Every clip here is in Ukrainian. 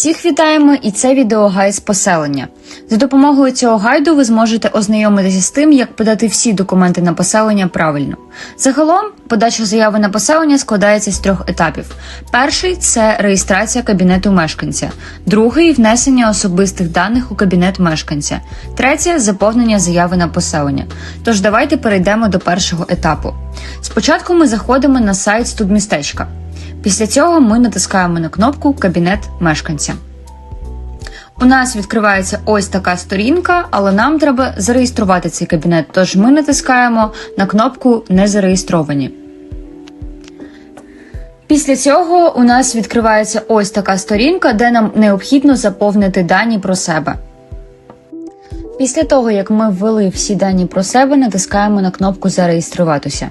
Всіх вітаємо, і це відеогайд з поселення. За допомогою цього гайду ви зможете ознайомитися з тим, як подати всі документи на поселення правильно. Загалом, подача заяви на поселення складається з трьох етапів: перший це реєстрація кабінету мешканця, другий внесення особистих даних у кабінет мешканця, третє заповнення заяви на поселення. Тож давайте перейдемо до першого етапу. Спочатку ми заходимо на сайт студмістечка. Після цього ми натискаємо на кнопку Кабінет мешканця. У нас відкривається ось така сторінка, але нам треба зареєструвати цей кабінет, тож ми натискаємо на кнопку Не зареєстровані. Після цього у нас відкривається ось така сторінка, де нам необхідно заповнити дані про себе. Після того, як ми ввели всі дані про себе, натискаємо на кнопку Зареєструватися.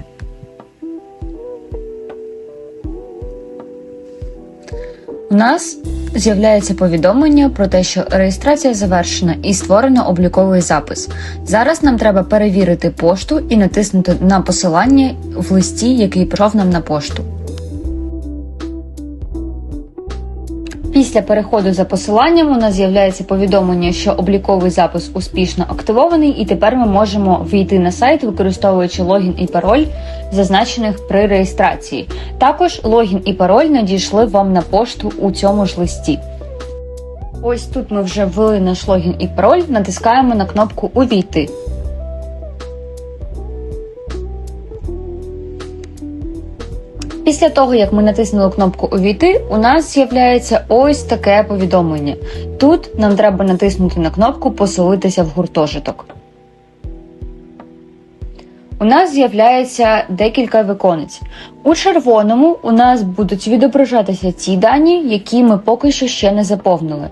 У нас з'являється повідомлення про те, що реєстрація завершена і створено обліковий запис. Зараз нам треба перевірити пошту і натиснути на посилання в листі, який прийшов нам на пошту. Після переходу за посиланням у нас з'являється повідомлення, що обліковий запис успішно активований, і тепер ми можемо війти на сайт, використовуючи логін і пароль, зазначених при реєстрації. Також логін і пароль надійшли вам на пошту у цьому ж листі. Ось тут ми вже ввели наш логін і пароль, натискаємо на кнопку Увійти. Після того, як ми натиснули кнопку Увійти, у нас з'являється ось таке повідомлення. Тут нам треба натиснути на кнопку Поселитися в гуртожиток. У нас з'являється декілька віконець. У червоному у нас будуть відображатися ті дані, які ми поки що ще не заповнили.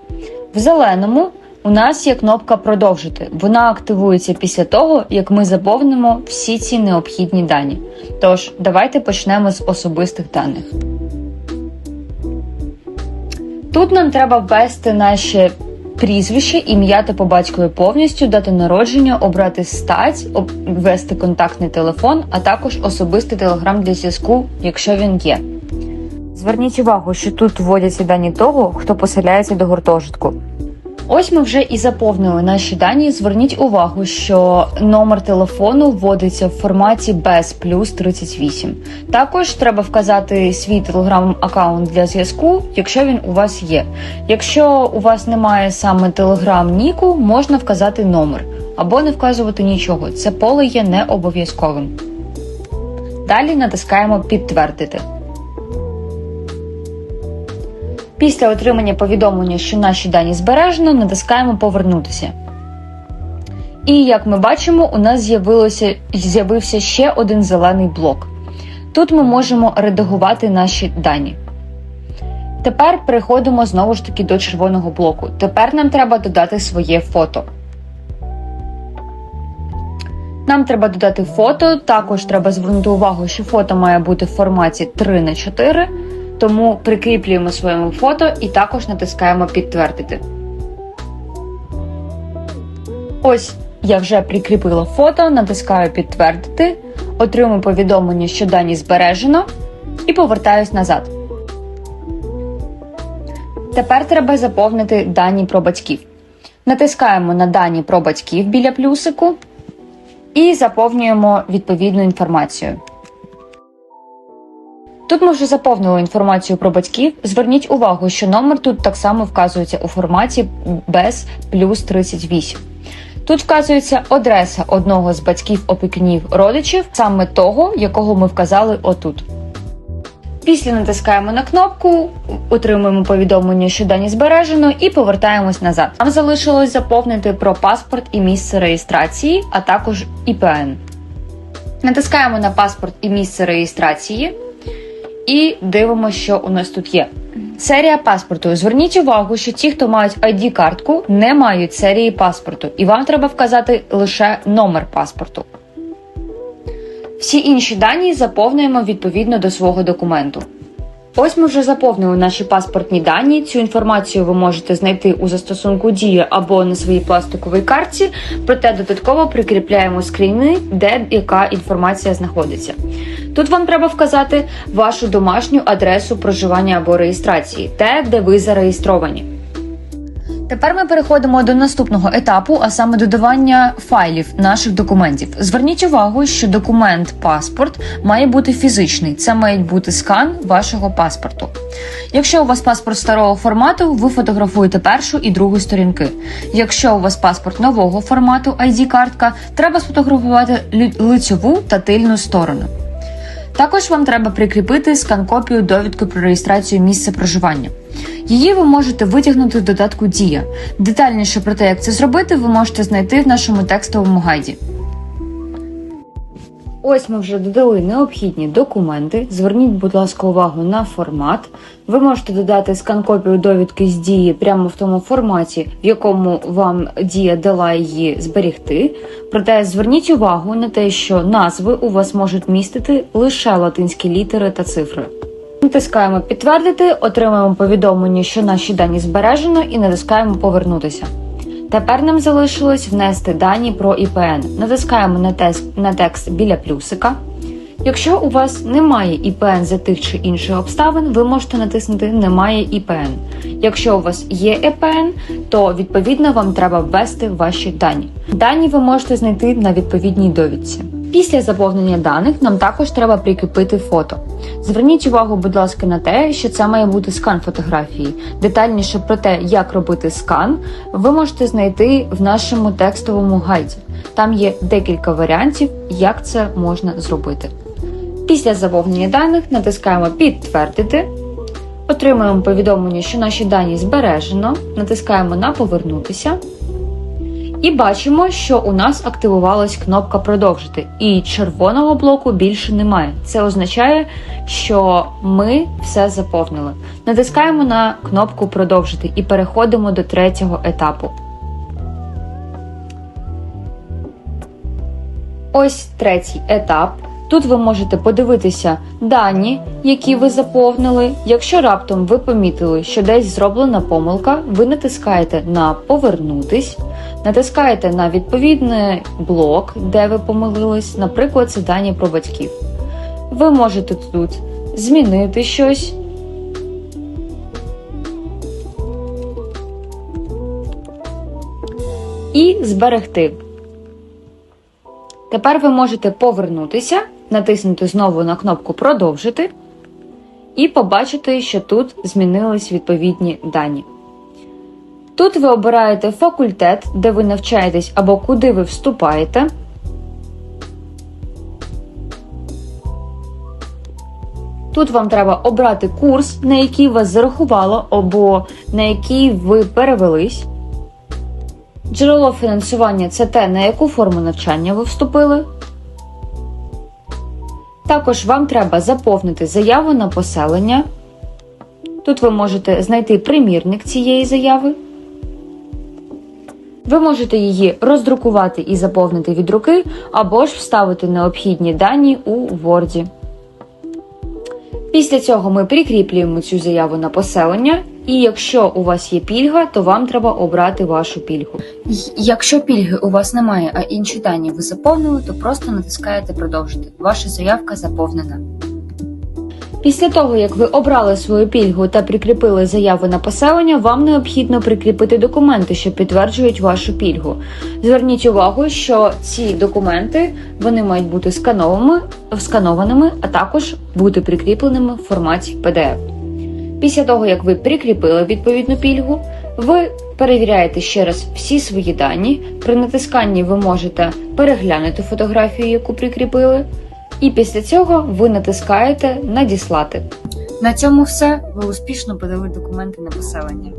В зеленому у нас є кнопка Продовжити. Вона активується після того, як ми заповнимо всі ці необхідні дані. Тож, давайте почнемо з особистих даних. Тут нам треба ввести наше прізвище, ім'я та по батькові повністю, дату народження, обрати стать, ввести контактний телефон, а також особистий телеграм для зв'язку, якщо він є. Зверніть увагу, що тут вводяться дані того, хто поселяється до гуртожитку. Ось ми вже і заповнили наші дані. Зверніть увагу, що номер телефону вводиться в форматі без плюс 38. Також треба вказати свій телеграм-аккаунт для зв'язку, якщо він у вас є. Якщо у вас немає саме телеграм Ніку, можна вказати номер або не вказувати нічого. Це поле є не обов'язковим. Далі натискаємо Підтвердити. Після отримання повідомлення, що наші дані збережено, натискаємо Повернутися. І як ми бачимо, у нас з'явився ще один зелений блок. Тут ми можемо редагувати наші дані. Тепер переходимо знову ж таки до червоного блоку. Тепер нам треба додати своє фото. Нам треба додати фото. Також треба звернути увагу, що фото має бути в форматі 3 на 4 тому прикріплюємо своєму фото і також натискаємо підтвердити. Ось я вже прикріпила фото, натискаю підтвердити, отримую повідомлення, що дані збережено, і повертаюсь назад. Тепер треба заповнити дані про батьків. Натискаємо на дані про батьків біля плюсику і заповнюємо відповідну інформацію. Тут ми вже заповнили інформацію про батьків. Зверніть увагу, що номер тут так само вказується у форматі без плюс 38. Тут вказується адреса одного з батьків опікунів родичів, саме того, якого ми вказали отут. Після натискаємо на кнопку, отримуємо повідомлення, що дані збережено, і повертаємось назад. Нам залишилось заповнити про паспорт і місце реєстрації, а також ІПН. Натискаємо на паспорт і місце реєстрації і дивимося, що у нас тут є. Серія паспорту. Зверніть увагу, що ті, хто мають id картку не мають серії паспорту, і вам треба вказати лише номер паспорту. Всі інші дані заповнюємо відповідно до свого документу. Ось ми вже заповнили наші паспортні дані. Цю інформацію ви можете знайти у застосунку Дія або на своїй пластиковій карті, проте додатково прикріпляємо скріни, де яка інформація знаходиться. Тут вам треба вказати вашу домашню адресу проживання або реєстрації, те, де ви зареєстровані. Тепер ми переходимо до наступного етапу, а саме додавання файлів наших документів. Зверніть увагу, що документ паспорт має бути фізичний. Це має бути скан вашого паспорту. Якщо у вас паспорт старого формату, ви фотографуєте першу і другу сторінки. Якщо у вас паспорт нового формату ID-картка, треба сфотографувати лицьову та тильну сторону. Також вам треба прикріпити скан-копію довідки про реєстрацію місця проживання. Її ви можете витягнути в додатку Дія. Детальніше про те, як це зробити, ви можете знайти в нашому текстовому гайді. Ось ми вже додали необхідні документи. Зверніть, будь ласка, увагу на формат. Ви можете додати скан-копію довідки з дії прямо в тому форматі, в якому вам дія дала її зберігти. Проте зверніть увагу на те, що назви у вас можуть містити лише латинські літери та цифри. Натискаємо підтвердити, отримуємо повідомлення, що наші дані збережено, і натискаємо повернутися. Тепер нам залишилось внести дані про ІПН. Натискаємо на, тез, на текст біля плюсика. Якщо у вас немає ІПН за тих чи інших обставин, ви можете натиснути Немає ІПН. Якщо у вас є ІПН, то відповідно вам треба ввести ваші дані. Дані ви можете знайти на відповідній довідці. Після заповнення даних нам також треба прикріпити фото. Зверніть увагу, будь ласка, на те, що це має бути скан фотографії. Детальніше про те, як робити скан, ви можете знайти в нашому текстовому гайді. Там є декілька варіантів, як це можна зробити. Після заповнення даних натискаємо Підтвердити. Отримуємо повідомлення, що наші дані збережено. Натискаємо на Повернутися. І бачимо, що у нас активувалась кнопка Продовжити, і червоного блоку більше немає. Це означає, що ми все заповнили. Натискаємо на кнопку Продовжити і переходимо до третього етапу. Ось третій етап. Тут ви можете подивитися дані, які ви заповнили. Якщо раптом ви помітили, що десь зроблена помилка, ви натискаєте на Повернутись, натискаєте на відповідний блок, де ви помилились, наприклад, це дані про батьків. Ви можете тут змінити щось. І зберегти. Тепер ви можете повернутися, натиснути знову на кнопку Продовжити і побачити, що тут змінились відповідні дані. Тут ви обираєте факультет, де ви навчаєтесь або куди ви вступаєте. Тут вам треба обрати курс, на який вас зарахувало, або на який ви перевелись. Джерело фінансування це те, на яку форму навчання ви вступили. Також вам треба заповнити заяву на поселення. Тут ви можете знайти примірник цієї заяви. Ви можете її роздрукувати і заповнити від руки, або ж вставити необхідні дані у Word. Після цього ми прикріплюємо цю заяву на поселення, і якщо у вас є пільга, то вам треба обрати вашу пільгу. Якщо пільги у вас немає, а інші дані ви заповнили, то просто натискаєте продовжити. Ваша заявка заповнена. Після того, як ви обрали свою пільгу та прикріпили заяву на поселення, вам необхідно прикріпити документи, що підтверджують вашу пільгу. Зверніть увагу, що ці документи вони мають бути сканованими, сканованими, а також бути прикріпленими в форматі PDF. Після того, як ви прикріпили відповідну пільгу, ви перевіряєте ще раз всі свої дані. При натисканні ви можете переглянути фотографію, яку прикріпили, і після цього ви натискаєте Надіслати. На цьому все. Ви успішно подали документи на поселення.